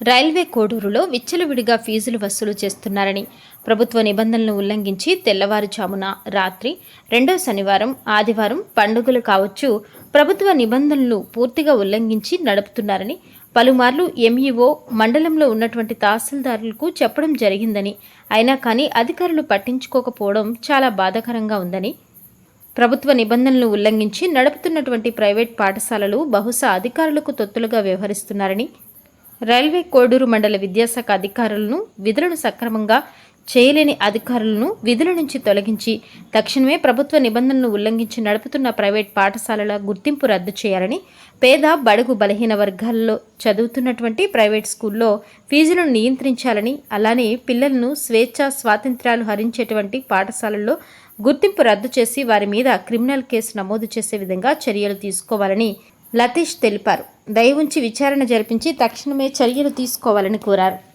Railway కోడూరులో విచ్చలవిడిగా ఫీజులు వసూలు చేస్తున్నారని ప్రభుత్వ నిబంధనలను ఉల్లంఘించి తెల్లవారుజామున రాత్రి రెండో శనివారం ఆదివారం పండుగలు కావచ్చు ప్రభుత్వ నిబంధనలు పూర్తిగా ఉల్లంఘించి నడుపుతున్నారని పలుమార్లు ఎంఈఓ మండలంలో ఉన్నటువంటి తహసీల్దారులకు చెప్పడం జరిగిందని అయినా కానీ అధికారులు పట్టించుకోకపోవడం చాలా బాధాకరంగా ఉందని ప్రభుత్వ నిబంధనలు ఉల్లంఘించి నడుపుతున్నటువంటి ప్రైవేట్ పాఠశాలలు బహుశా అధికారులకు తొత్తులుగా వ్యవహరిస్తున్నారని రైల్వే కోడూరు మండల విద్యాశాఖ అధికారులను విధులను సక్రమంగా చేయలేని అధికారులను విధుల నుంచి తొలగించి తక్షణమే ప్రభుత్వ నిబంధనలు ఉల్లంఘించి నడుపుతున్న ప్రైవేట్ పాఠశాలల గుర్తింపు రద్దు చేయాలని పేద బడుగు బలహీన వర్గాల్లో చదువుతున్నటువంటి ప్రైవేట్ స్కూల్లో ఫీజులను నియంత్రించాలని అలానే పిల్లలను స్వేచ్ఛ స్వాతంత్ర్యాలు హరించేటువంటి పాఠశాలల్లో గుర్తింపు రద్దు చేసి వారి మీద క్రిమినల్ కేసు నమోదు చేసే విధంగా చర్యలు తీసుకోవాలని లతీష్ తెలిపారు. దయ ఉంచి విచారణ జరిపించి తక్షణమే చర్యలు తీసుకోవాలని కోరారు.